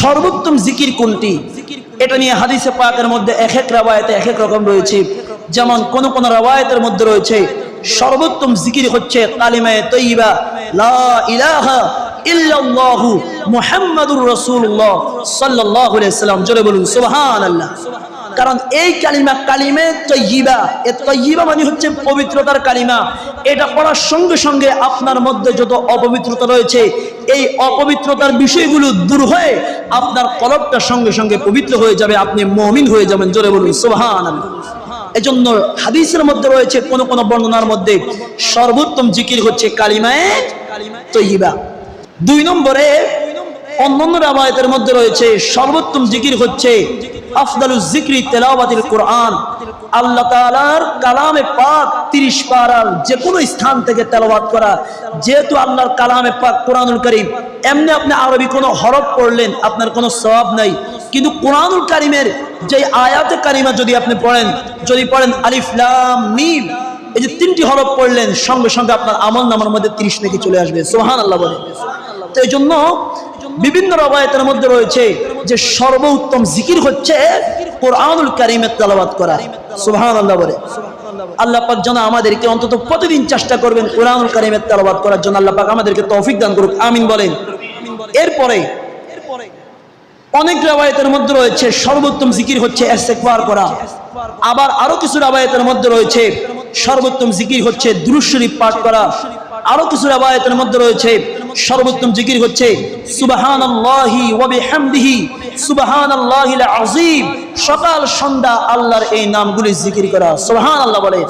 সর্বোত্তম জিকির কোনটি? এটা নিয়ে হাদিসে পাকের মধ্যে এক এক রাবায়তে এক এক রকম রয়েছে। যেমন কোন কোন রাবায়তের মধ্যে রয়েছে, সর্বোত্তম জিকির হচ্ছে কালিমায়ে তৈবা লা ইলাহা ইল্লাল্লাহু মুহাম্মাদুর রাসূলুল্লাহ সাল্লাল্লাহু আলাইহি সাল্লাম। জোরে বলুন, সুবহানাল্লাহ। কারণ এই কালিমা কালিমে তৈবা এ তৈবা মানে হচ্ছে পবিত্রতার কালিমা। এটা পড়ার সঙ্গে সঙ্গে আপনার মধ্যে যত অপবিত্রতা রয়েছে এই অপবিত্রতার বিষয়গুলো দূর হয়ে আপনার কলবটার সঙ্গে সঙ্গে পবিত্র হয়ে যাবে, আপনি মমিন হয়ে যাবেন, জোরে বলুন সোহান এজন্য হাদিসের মধ্যে রয়েছে কোন কোন বর্ণনার মধ্যে সর্বোত্তম জিকির হচ্ছে কালিমায়ে তৈবা দুই নম্বরে অন্যান্য রাবায়তের মধ্যে রয়েছে সর্বোত্তম জিকির হচ্ছে আফদালু জিকরি তেলাওয়াতিল কোরআন। আল্লাহ তাআলার কালামে পাক 30 পারার যে কোনো স্থান থেকে তেলাওয়াত করা। যেহেতু আল্লাহর কালামে পাক কোরআনুল কারীম, এমনি আপনি আরবি কোনো হরফ পড়লেন, আপনার কোনো সওয়াব নাই। কিন্তু কোরআনুল কারীমের যে আয়াতে কারিমা যদি আপনি পড়েন, যদি পড়েন আলিফ, লাম, মিম, এই যে তিনটি হরফ পড়লেন, সঙ্গে সঙ্গে আপনার আমল নামার মধ্যে 30 নাকি চলে আসবে। সুবহানাল্লাহ বলে তো এই জন্য বিভিন্ন রবায়তের মধ্যে রয়েছে যে সর্বোত্তম জিকির হচ্ছে কোরআনুল কারিমের তেলাওয়াত করা। সুবহানাল্লাহ বলে। আল্লাহ পাক আমাদেরকে অন্তত প্রতিদিন চেষ্টা করবেন কারিমের করার জন্য। আল্লাহ পাক আমাদেরকে তৌফিক দান করুক। আমিন বলেন। এরপরে অনেক মধ্যে রয়েছে সর্বোত্তম জিকির হচ্ছে করা। আবার আরও কিছু রাবায়তের মধ্যে রয়েছে সর্বোত্তম জিকির হচ্ছে দুরূদ শরীফ পাঠ করা। আরও কিছু রাবায়তের মধ্যে রয়েছে সর্বোত্তম জিকির হচ্ছে সুবহানাল্লাহি ওয়া বিহামদিহি। সুবহানাল্লাহিল আযীম। সকাল সন্ধ্যা আল্লাহর এই নামগুলি জিকির করা। সুবহানাল্লাহ বলে।